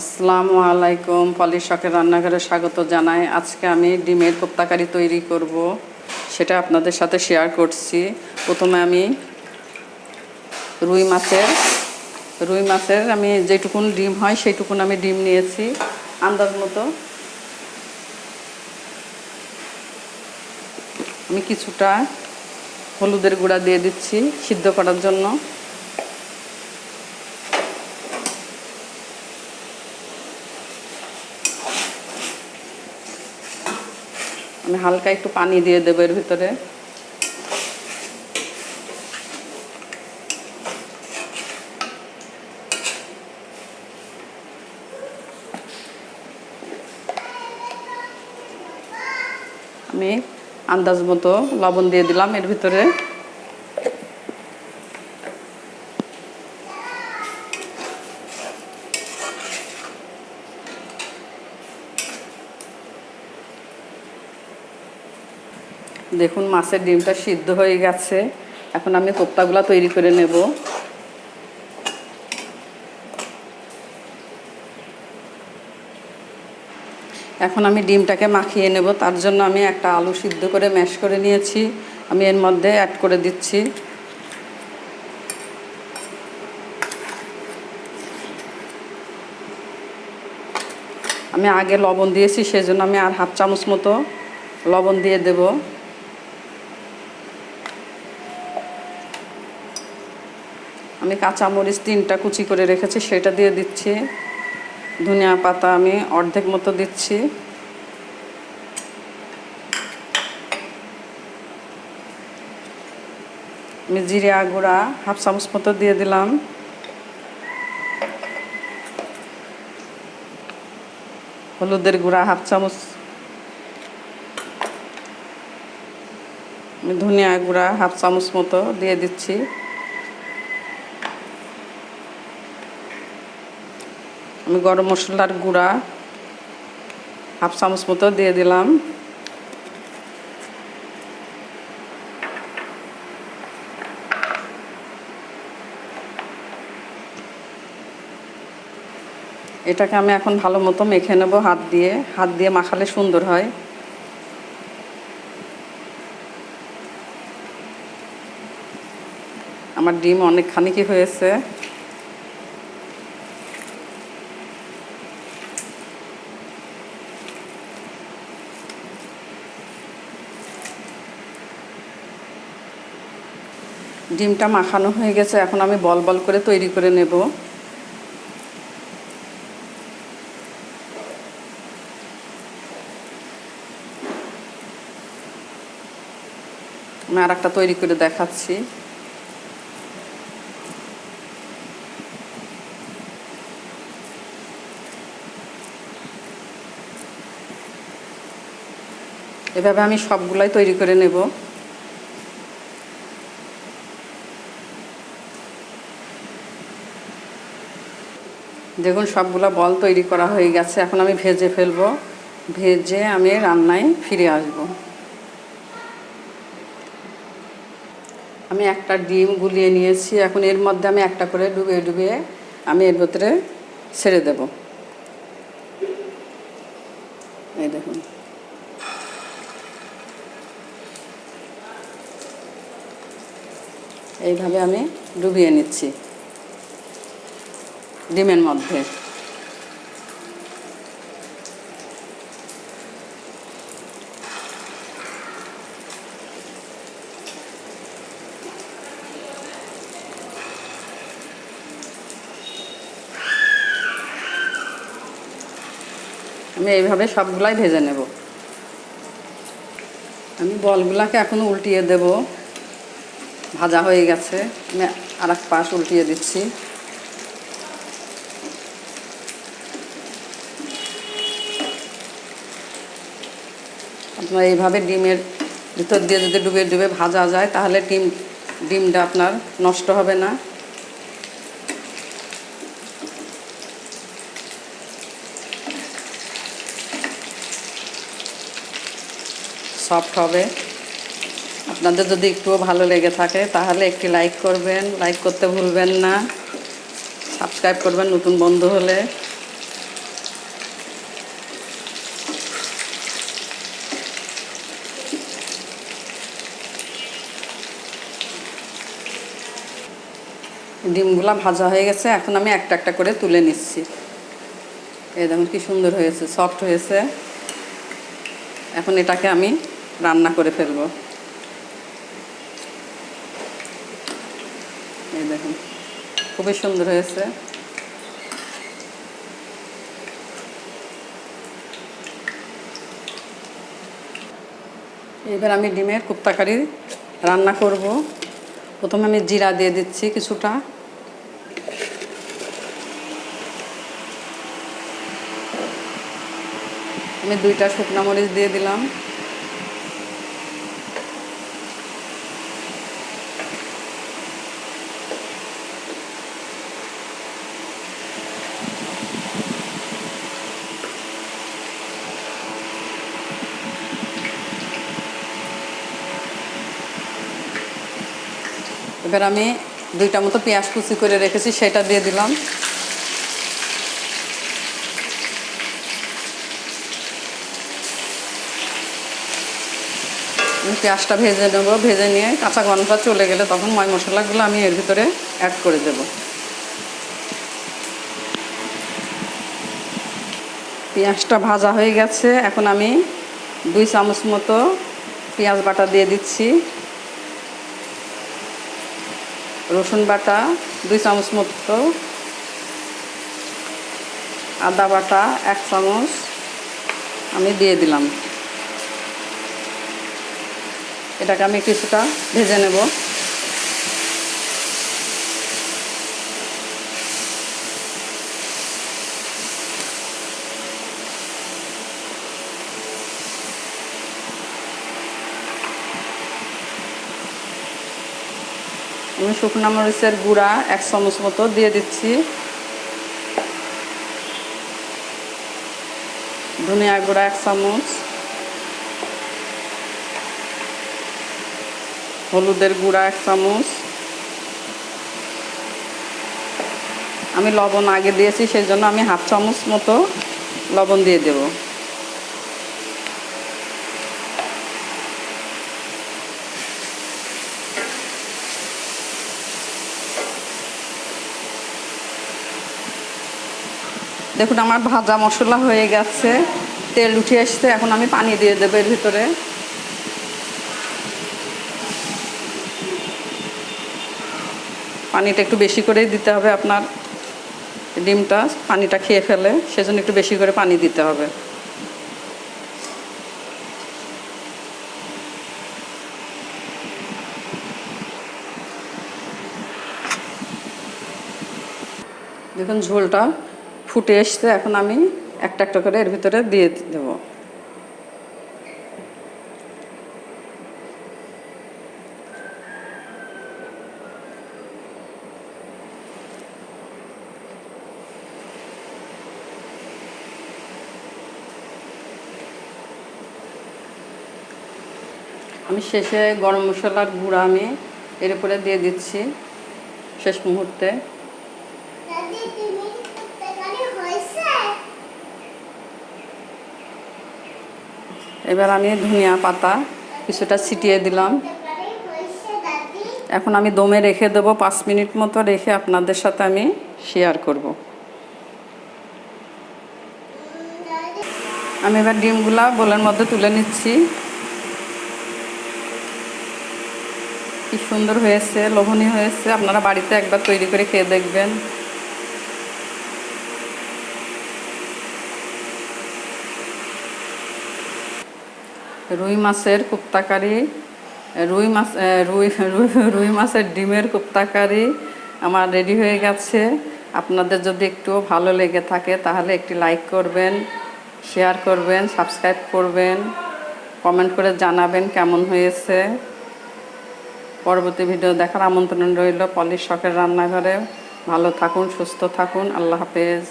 আসসালামু আলাইকুম। পলি শখের রান্নাঘরে স্বাগত জানাই। আজকে আমি ডিমের কোপ্তাকারি তৈরি করব। সেটা আপনাদের সাথে শেয়ার করছি। প্রথমে আমি রুই মাছের রুই মাছের আমি যেটুকুন ডিম হয় সেইটুকুন আমি ডিম নিয়েছি আন্দাজ মতো। আমি কিছুটা হলুদের গুঁড়া দিয়ে দিচ্ছি সিদ্ধ করার জন্য। হালকা একটু পানি দিয়ে দেবো এর ভিতরে। আমি আন্দাজ মতো লবণ দিয়ে দিলাম এর ভিতরে। দেখুন, মাছের ডিমটা সিদ্ধ হয়ে গেছে। এখন আমি কোপ্তাগুলো তৈরি করে নেব। এখন আমি ডিমটাকে মাখিয়ে নেব। তার জন্য আমি একটা আলু সিদ্ধ করে ম্যাশ করে নিয়েছি। আমি এর মধ্যে অ্যাড করে দিচ্ছি। আমি আগে লবণ দিয়েছি, সেজন্য আমি আর হাফ চামচ মতো লবণ দিয়ে দেব। আমি কাঁচামরিচ তিনটা কুচি করে রেখেছি, সেটা দিয়ে দিচ্ছি। ধনিয়া পাতা আমি অর্ধেক মতো দিচ্ছি। আমি জিরা গুঁড়া হাফ চামচ মতো দিয়ে দিলাম। হলুদের গুঁড়া হাফ চামচ। ধনিয়া গুঁড়া হাফ চামচ মতো দিয়ে দিচ্ছি। আমি গরম মশলার গুঁড়া, হাফ চামচ মতো দিয়ে দিলাম। এটাকে আমি এখন ভালো মতো মেখে নেব হাত দিয়ে। হাত দিয়ে মাখালে সুন্দর হয়। আমার ডিম অনেকখানি কি হয়েছে। ডিমটা মাখানো হয়ে গেছে, এখন আমি বল বল করে তৈরি করে নেব। আমি আর একটা তৈরি করে দেখাচ্ছি। এভাবে আমি সবগুলাই তৈরি করে নেব। দেখুন, সবগুলা বল তৈরি করা হয়ে গেছে। এখন আমি ভেজে ফেলব। ভেজে আমি রান্নায় ফিরে আসব। আমি একটা ডিম গুলিয়ে নিয়েছি। এখন এর মধ্যে আমি একটা করে ডুবিয়ে ডুবিয়ে আমি এর ভেতরে ছেড়ে দেব। এই দেখুন। এইভাবে আমি ডুবিয়ে নিচ্ছি। ডিমের মধ্যে। আমি এইভাবে সবগুলাই ভেজে নেব। আমি বলগুলাকে এখনও উল্টিয়ে দেব। ভাজা হয়ে গেছে। আমি আর এক পাশ উল্টিয়ে দিচ্ছি। আপনার এইভাবে ডিমের ভিতর দিয়ে যদি ডুবে ডুবে ভাজা যায়, তাহলে ডিম, ডিমটা আপনার নষ্ট হবে না। সফট হবে। আপনাদের যদি একটুও ভালো লেগে থাকে, তাহলে একটি লাইক করবেন। লাইক করতে ভুলবেন না। সাবস্ক্রাইব করবেন নতুন বন্ধু হলে। ডিমগুলা ভাজা হয়ে গেছে, এখন আমি একটা একটা করে তুলে নিচ্ছি। এই দেখুন কি সুন্দর হয়েছে সফট হয়েছে। এখন এটাকে আমি রান্না করে ফেলব। এই দেখুন, খুবই সুন্দর হয়েছে। এবার আমি ডিমের কুপ্তাকারি রান্না করব। প্রথমে আমি জিরা দিয়ে দিচ্ছি কিছুটা। আমি দুইটা শুকনো মরিচ দিয়ে দিলাম। এবার আমি দুইটা মতো পেঁয়াজ কুচি করে রেখেছি, সেটা দিয়ে দিলাম। পেঁয়াজটা ভেজে নেব, ভেজে নিয়ে কাঁচা গন্ধটা চলে গেলে তখন ময় মশলাগুলো আমি এর ভিতরে অ্যাড করে দেব। পেঁয়াজটা ভাজা হয়ে গেছে, এখন আমি দুই চামচ মতো পেঁয়াজ বাটা দিয়ে দিচ্ছি। রসুন বাটা, দুই চামচ মতো আদা বাটা, এক চামচ আমি দিয়ে দিলাম। এটাকে আমি কিছুটা ভেজে নেব। আমি শুকনো মরিচের গুঁড়া এক চামচ মতো দিয়ে দিচ্ছি। ধনিয়া গুঁড়া এক চামচ। হলুদের গুঁড়া এক চামচ। আমি লবণ আগে দিয়েছি সেই জন্য আমি হাফ চামচ মতো লবণ দিয়ে দেব। দেখুন, আমার ভাজা মশলা হয়ে গেছে। তেল উঠে আসছে, এখন আমি পানি দিয়ে দেবো এর ভিতরে। পানিটা একটু বেশি করেই দিতে হবে আপনার ডিমটা, পানিটা খেয়ে ফেলে, সেজন্য একটু বেশি করে পানি দিতে হবে। দেখুন, ঝোলটা ফুটে এসছে, এখন আমি একটা একটা করে এর ভিতরে দিয়ে দেবো। আমি শেষে গরম মশলার গুঁড়া আমি এর উপরে দিয়ে দিচ্ছি, শেষ মুহূর্তে। এবার আমি ধনিয়া পাতা কিছুটা ছিটিয়ে দিলাম। এখন আমি দমে রেখে দেবো, পাঁচ মিনিট মতো রেখে আপনাদের সাথে আমি শেয়ার করব। আমি এবার ডিমগুলা বোলের মধ্যে তুলে নিচ্ছি। কি সুন্দর হয়েছে, লোভনীয় হয়েছে। আপনারা বাড়িতে একবার তৈরি করে খেয়ে দেখবেন। রুই মাছের কুপ্তাকারি, রুই মাছ রুই রুই মাছের ডিমের কুপ্তাকারি আমার রেডি হয়ে গেছে। আপনাদের যদি একটু ভালো লেগে থাকে তাহলে একটি লাইক করবেন শেয়ার করবেন সাবস্ক্রাইব করবেন কমেন্ট করে জানাবেন কেমন হয়েছে। পরবর্তী ভিডিও দেখার আমন্ত্রণ রইল পলিশ শখের রান্নাঘরে। ভালো থাকুন, সুস্থ থাকুন, আল্লাহ হাফেজ।